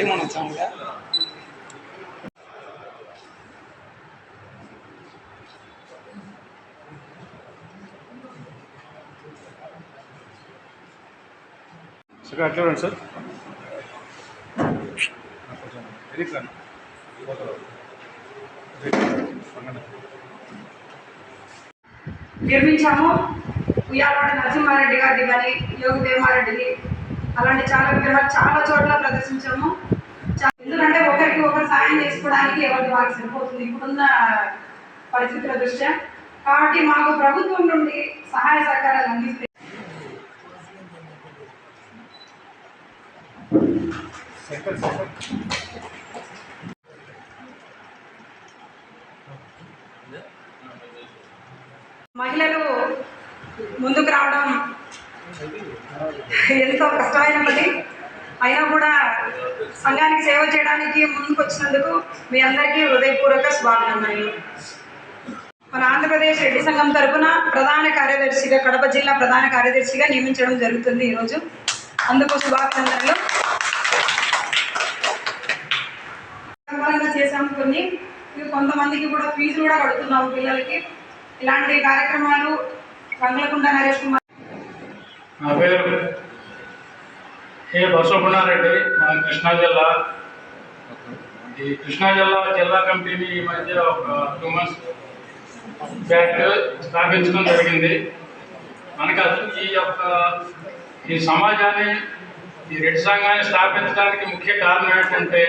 सारी होना चाहूँगा। गिर उड़ नरसीमहारे गारे योगदेव महारे అలాంటి చాలా విగ్రహాలు చాలా చోట్ల ప్రదర్శించాము. ఎందుకంటే ఒకరికి ఒకరు సాయం చేసుకోవడానికి ఎవరికి వాళ్ళకి సరిపోతుంది. ఇప్పుడున్న పరిస్థితుల దృష్ట్యా. కాబట్టి మాకు ప్రభుత్వం నుండి సహాయ సహకారాలు అందిస్తే మహిళలు ముందుకు రావడం ఎంతో కష్టమైన పని అయినా కూడా సంఘానికి సేవ చేయడానికి ముందుకు వచ్చినందుకు మీ అందరికీ హృదయపూర్వక స్వాగతములు మన ఆంధ్రప్రదేశ్ రెడ్డి సంఘం తరఫున ప్రధాన కార్యదర్శిగా కడప జిల్లా ప్రధాన కార్యదర్శిగా నియమించడం జరుగుతుంది ఈరోజు. అందుకు శుభాకాంక్షలు రకాలుగా చేసాము కొన్ని. కొంతమందికి కూడా ఫీజు కూడా కడుతున్నాము పిల్లలకి. ఇలాంటి కార్యక్రమాలు రంగులకుంట నరేష్ కుమార్ నా పేరు ఏ బసవపుణారెడ్డి మన కృష్ణా జిల్లా. ఈ కృష్ణా జిల్లా జిల్లా కమిటీని ఈ మధ్య ఒక టూ మంత్స్ బ్యాక్ స్థాపించడం జరిగింది. మనకు అసలు ఈ యొక్క ఈ సమాజాన్ని ఈ రెడ్డి సంఘాన్ని స్థాపించడానికి ముఖ్య కారణం ఏంటంటే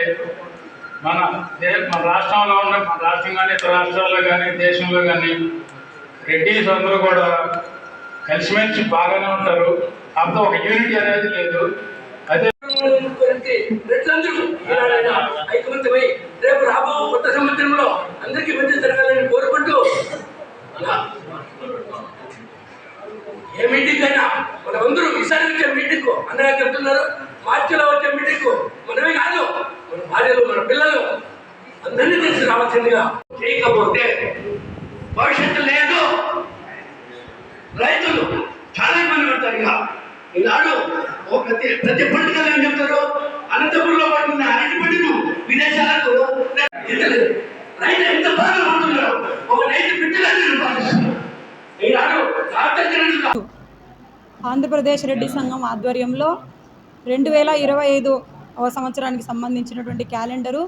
మన దే మన రాష్ట్రంలో ఉన్న మన రాష్ట్రం కానీ ఇతర రాష్ట్రాల్లో కానీ దేశంలో కానీ రెడ్డిస్ అందరూ కూడా కలిసిమెలిసి బాగానే ఉంటారు. కాకపోతే ఒక యూనిటీ అనేది లేదు. అదే ఐకమత్యమై రేపు రాబో కొత్త సంవత్సరంలో అందరికీ మంచి జరగాలని కోరుకుంటూ అలా ఏ మీటింగ్ అయినా మనమందరూ ఈసారి వచ్చే మీటింగ్ అందరూ చెప్తున్నారు? మార్చిలో వచ్చే మీటింగ్ మనమే కాదు మన భార్యలు మన పిల్లలు అందరినీ తెలిసి రావాల్సిందిగా చేయకపోతే భవిష్యత్తు లేదు. రైతులు చాలా ఇబ్బంది పడతారు ఇక. ఈనాడు ఓ ప్రతి ప్రతి పండుగలు ఏం చెప్తారు? అనంతపురంలో పడుతున్న అరటి పండుగను విదేశాలకు రైతు ఎంత బాధలు పడుతున్నారు ఒక రైతు బిడ్డలని ఈనాడు ఆంధ్రప్రదేశ్ రెడ్డి సంఘం ఆధ్వర్యంలో రెండు వేల ఇరవై ఐదు సంవత్సరానికి సంబంధించినటువంటి క్యాలెండరు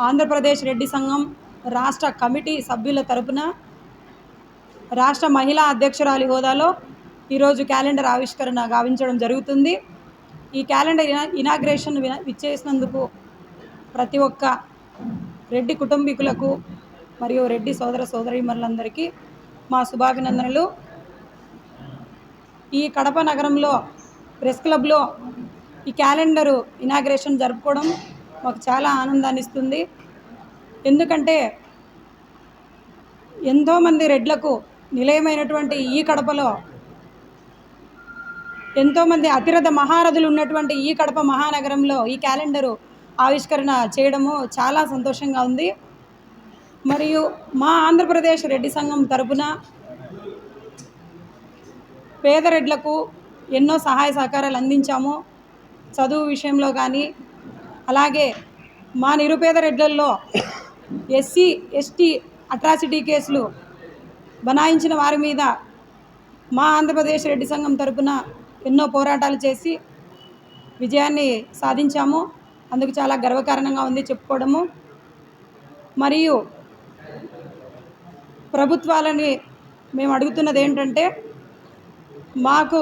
ఆంధ్రప్రదేశ్ రెడ్డి సంఘం రాష్ట్ర కమిటీ సభ్యుల తరపున రాష్ట్ర మహిళా అధ్యక్షురాలి హోదాలో ఈరోజు క్యాలెండర్ ఆవిష్కరణ గావించడం జరుగుతుంది. ఈ క్యాలెండర్ ఇనా ఇనాగ్రేషన్ విన- విచ్చేసినందుకు ప్రతి ఒక్క రెడ్డి కుటుంబీకులకు మరియు రెడ్డి సోదర సోదరీమణులందరికీ మా శుభాభినందనలు. ఈ కడప నగరంలో ప్రెస్ క్లబ్లో ఈ క్యాలెండరు ఇనాగ్రేషన్ జరుపుకోవడం మాకు చాలా ఆనందాన్ని ఇస్తుంది. ఎందుకంటే ఎంతోమంది రెడ్లకు నిలయమైనటువంటి ఈ కడపలో ఎంతోమంది అతిరథ మహారథులు ఉన్నటువంటి ఈ కడప మహానగరంలో ఈ క్యాలెండరు ఆవిష్కరణ చేయడము చాలా సంతోషంగా ఉంది. మరియు మా ఆంధ్రప్రదేశ్ రెడ్డి సంఘం తరపున పేద రెడ్లకు ఎన్నో సహాయ సహకారాలు అందించాము. చదువు విషయంలో కానీ అలాగే మా నిరుపేద రెడ్లల్లో ఎస్సీ ఎస్టీ అట్రాసిటీ కేసులు బనాయించిన వారి మీద మా ఆంధ్రప్రదేశ్ రెడ్డి సంఘం తరపున ఎన్నో పోరాటాలు చేసి విజయాన్ని సాధించాము. అందుకు చాలా గర్వకారణంగా ఉంది చెప్పుకోవడము. మరియు ప్రభుత్వాలని మేము అడుగుతున్నది ఏంటంటే మాకు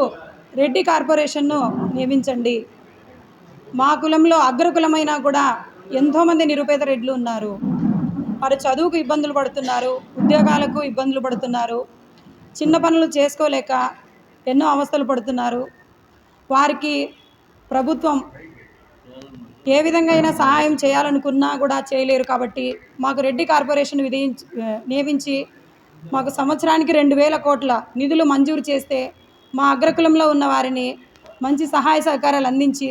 రెడ్డి కార్పొరేషన్ను నియమించండి. మా కులంలో అగ్రకులమైనా కూడా ఎంతోమంది నిరుపేద రెడ్లు ఉన్నారు. వారు చదువుకు ఇబ్బందులు పడుతున్నారు. ఉద్యోగాలకు ఇబ్బందులు పడుతున్నారు. చిన్న పనులు చేసుకోలేక ఎన్నో అవస్థలు పడుతున్నారు. వారికి ప్రభుత్వం ఏ విధంగా అయినా సహాయం చేయాలనుకున్నా కూడా చేయలేరు కాబట్టి మాకు రెడ్డి కార్పొరేషన్ విధించి నియమించి మాకు సంవత్సరానికి రెండు వేల కోట్ల నిధులు మంజూరు చేస్తే మా అగ్రకులంలో ఉన్న వారిని మంచి సహాయ సహకారాలు అందించి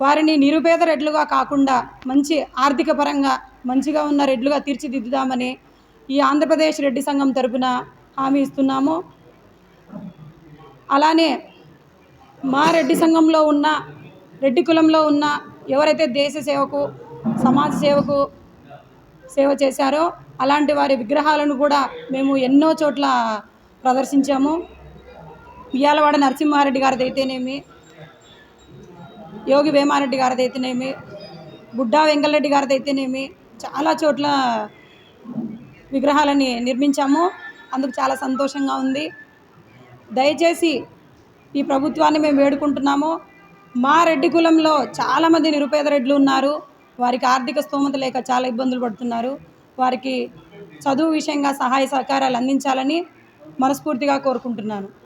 వారిని నిరుపేద రెడ్లుగా కాకుండా మంచి ఆర్థిక పరంగా మంచిగా ఉన్న రెడ్లుగా తీర్చిదిద్దుదామని ఈ ఆంధ్రప్రదేశ్ రెడ్డి సంఘం తరపున హామీ ఇస్తున్నాము. అలానే మా రెడ్డి సంఘంలో ఉన్న రెడ్డి కులంలో ఉన్న ఎవరైతే దేశ సేవకు సమాజ సేవకు సేవ చేశారో అలాంటి వారి విగ్రహాలను కూడా మేము ఎన్నో చోట్ల ప్రదర్శించాము. ఉయ్యాలవాడ నరసింహారెడ్డి గారిది అయితేనేమి యోగి వేమారెడ్డి గారిది అయితేనేమి బుడ్డా వెంకటరెడ్డి గారిది అయితేనేమి చాలా చోట్ల విగ్రహాలని నిర్మించాము. అందుకు చాలా సంతోషంగా ఉంది. దయచేసి ఈ ప్రభుత్వాన్ని మేము వేడుకుంటున్నాము. మా రెడ్డి కులంలో చాలామంది నిరుపేద రెడ్లు ఉన్నారు. వారికి ఆర్థిక స్తోమత లేక చాలా ఇబ్బందులు పడుతున్నారు. వారికి చదువు విషయంగా సహాయ సహకారాలు అందించాలని మనస్ఫూర్తిగా కోరుకుంటున్నాను.